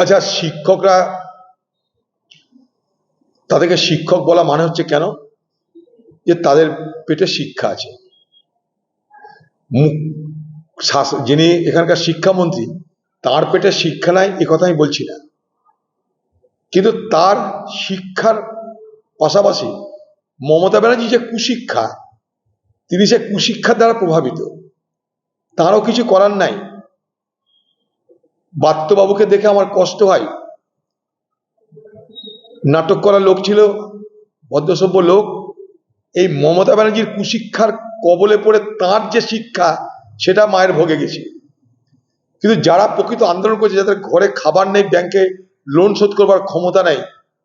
আচ্ছা শিক্ষকরা তাদেরকে শিক্ষক বলা মানে হচ্ছে কেন? যে তাদের পেটে শিক্ষা আছে। যিনি এখানকার শিক্ষামন্ত্রী, তার পেটে শিক্ষা নাই, এ কথা আমি বলছি না। কিন্তু তার শিক্ষার পাশাপাশি মমতা ব্যানার্জি যে কুশিক্ষা, তিনি সে কুশিক্ষার দ্বারা প্রভাবিত, তারও কিছু করার নাই। বাত্যবাবুকে দেখে আমার কষ্ট হয়। নাটক করা লোক ছিল, ভদ্রসভ্য লোক। এই মমতা ব্যানার্জির কুশিক্ষার কবলে পড়ে তার যে শিক্ষা, সেটা মায়ের ভোগে গেছে। কিন্তু যারা প্রকৃত আন্দোলন করছে, যাদের ঘরে খাবার নেই, ব্যাংকে লোন শোধ করবার ক্ষমতা নেই,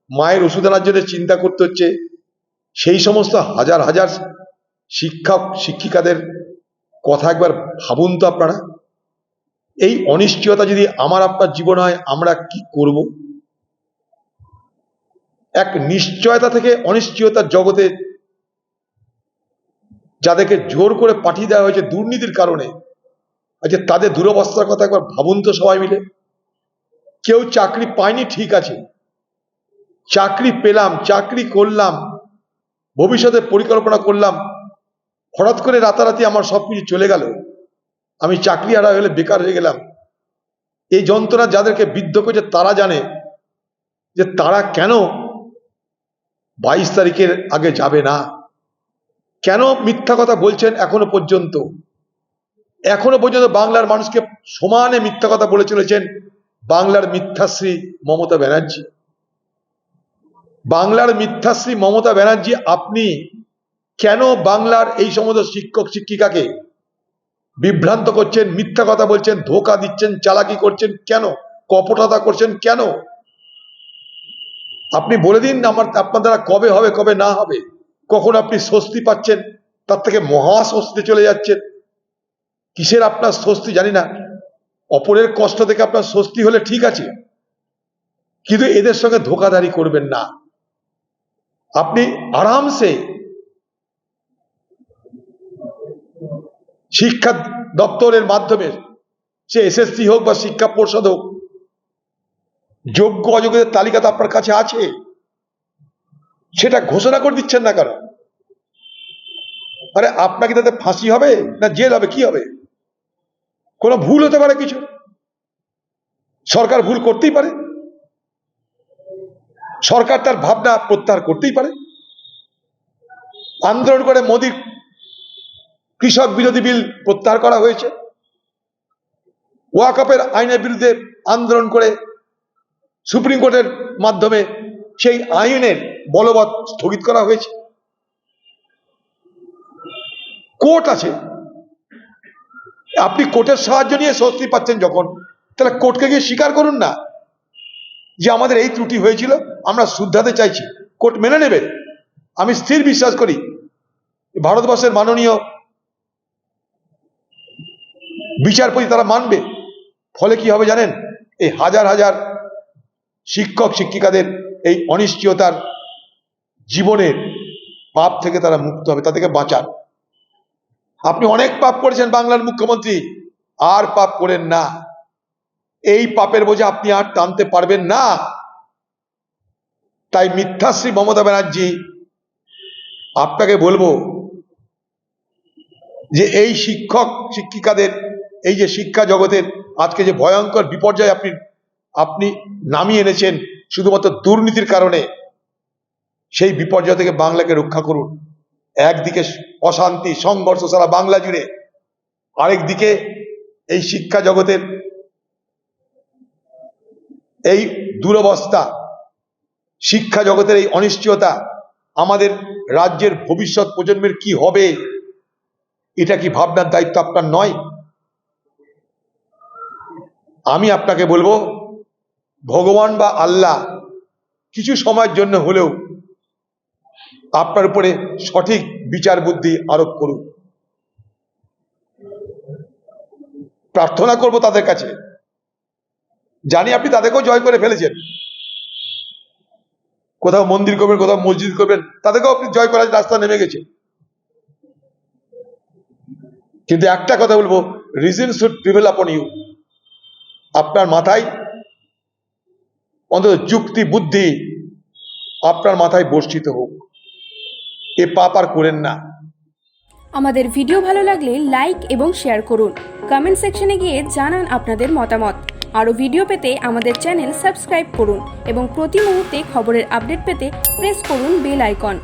মায়ের ওষুধ আনার জন্য চিন্তা করতে হচ্ছে, সেই সমস্ত হাজার হাজার শিক্ষক, শিক্ষিকাদের কথা একবার ভাবুন তো আপনারা। এই অনিশ্চয়তা যদি আমার, আপনার জীবন হয়, আমরা কি করব? এক নিশ্চয়তা থেকে অনিশ্চয়তার জগতে যাদেরকে জোর করে পাঠিয়ে দেওয়া হয়েছে দুর্নীতির কারণে আচ্ছা তাদের দুরবস্থার কথা একবার ভাবুন তো সবাই মিলে। কেউ চাকরি পায়নি, ঠিক আছে। চাকরি পেলাম, চাকরি করলাম ভবিষ্যতে পরিকল্পনা করলাম, হঠাৎ করে রাতারাতি আমার সবকিছু চলে গেল। আমি চাকরি হারা হলে বেকার হয়ে গেলাম। এই যন্ত্রণা যাদেরকে বিদ্ধ করেছে তারা জানে যে তারা কেন বাইশ তারিখের আগে যাবে না। কেন মিথ্যা কথা বলছেন এখনও পর্যন্ত? এখনও পর্যন্ত বাংলার মানুষকে সমানে মিথ্যা কথা বলে চলেছেন বাংলার মিথ্যাশ্রী মমতা ব্যানার্জি। বাংলার মিথ্যাশ্রী মমতা ব্যানার্জি, আপনি কেন বাংলার এই সমস্ত শিক্ষক শিক্ষিকাকে বিভ্রান্ত করছেন, মিথ্যা কথা বলছেন, ধোকা দিচ্ছেন, চালাকি করছেন কেন? কপটতা করছেন কেন? আপনি বলে দিন আমার, আপনার দ্বারা কবে হবে, কবে না হবে? কখন আপনি স্বস্তি পাচ্ছেন? তার থেকে মহা স্বস্তিতে চলে যাচ্ছেন। কিসের আপনার স্বস্তি জানি না। অপরের কষ্ট থেকে আপনার স্বস্তি হলে ঠিক আছে। কিন্তু এদের সঙ্গে ধোকাধারি করবেন না। আপনি আরামসে শিক্ষা দপ্তরের মাধ্যমে, সে এসএসসি হোক বা শিক্ষা পর্ষদ হোক, যোগ্য অযোগ্যদের তালিকা তো আপনার কাছে আছে। সেটা ঘোষণা করে দিচ্ছেন না কেন? আরে আপনাকে তাতে ফাঁসি হবে না জেল হবে? কি হবে? কোনো ভুল হতে পারে কিছু? সরকার ভুল করতেই পারে। সরকার তার ভাবনা প্রত্যাহার করতেই পারে। আন্দোলন করে মোদীর কৃষক বিরোধী বিল প্রত্যাহার করা হয়েছে। ওয়াকপের আইনের বিরুদ্ধে আন্দোলন করে সুপ্রিম কোর্টের মাধ্যমে সেই আইনের বলবৎ স্থগিত করা হয়েছে। কোর্ট আছে। আপনি কোর্টের সাহায্য নিয়ে স্বস্তি পাচ্ছেন যখন, তাহলে কোর্টকে গিয়ে স্বীকার করুন না যে আমাদের এই ত্রুটি হয়েছিল, আমরা শুদ্ধাতে চাইছি। কোর্ট মেনে নেবে। আমি স্থির বিশ্বাস করি, ভারতবর্ষের মাননীয় বিচারপতি তারা মানবে। ফলে কি হবে জানেন? এই হাজার হাজার শিক্ষক, শিক্ষিকাদের এই অনিশ্চয়তার জীবনের পাপ থেকে তারা মুক্ত হবে তা থেকে বাঁচান। আপনি অনেক পাপ করেছেন বাংলার মুখ্যমন্ত্রী, আর পাপ করেন না। এই পাপের বোঝা আপনি আর টানতে পারবেন না। তাই মিথ্যাশ্রী মমতা ব্যানার্জি, আপনাকে বলব যে এই শিক্ষক, শিক্ষিকাদের এই যে শিক্ষা জগতের আজকে যে ভয়ঙ্কর বিপর্যয় আপনি আপনি নামিয়ে এনেছেন, শুধুমাত্র দুর্নীতির কারণে, সেই বিপর্যয় থেকে বাংলাকে রক্ষা করুন। একদিকে অশান্তি, সংঘর্ষ সারা বাংলা জুড়ে, আরেকদিকে এই শিক্ষা জগতের এই দুরবস্থা, শিক্ষা জগতের এই অনিশ্চয়তা, আমাদের রাজ্যের ভবিষ্যৎ প্রজন্মের কি হবে, এটা কি ভাবনার দায়িত্ব আপনার নয়? আমি আপনাকে বলব, ভগবান বা আল্লাহ কিছু সময়ের জন্য হলেও আপনার উপরে সঠিক বিচার বুদ্ধি আরোপ করুন। প্রার্থনা করব তাদের কাছে। জানি আপনি তাদেরকেও জয় করে ফেলেছেন। কোথাও মন্দির করবেন, কোথাও মসজিদ করবেন, তাদেরকেও আপনি জয় করার রাস্তা নেমে গেছে। কিন্তু একটা কথা বলব reason should prevail upon you আপনার মাথায় অন্তত যুক্তি, বুদ্ধি আপনার মাথায় বর্ষিত হোক। এ পাপ আর করেন না। আমাদের ভিডিও ভালো লাগলে লাইক এবং শেয়ার করুন। কমেন্ট সেকশনে গিয়ে জানান আপনাদের মতামত। আরও ভিডিও পেতে আমাদের চ্যানেল সাবস্ক্রাইব করুন এবং প্রতি মুহূর্তে খবরের আপডেট পেতে প্রেস করুন বেল আইকন।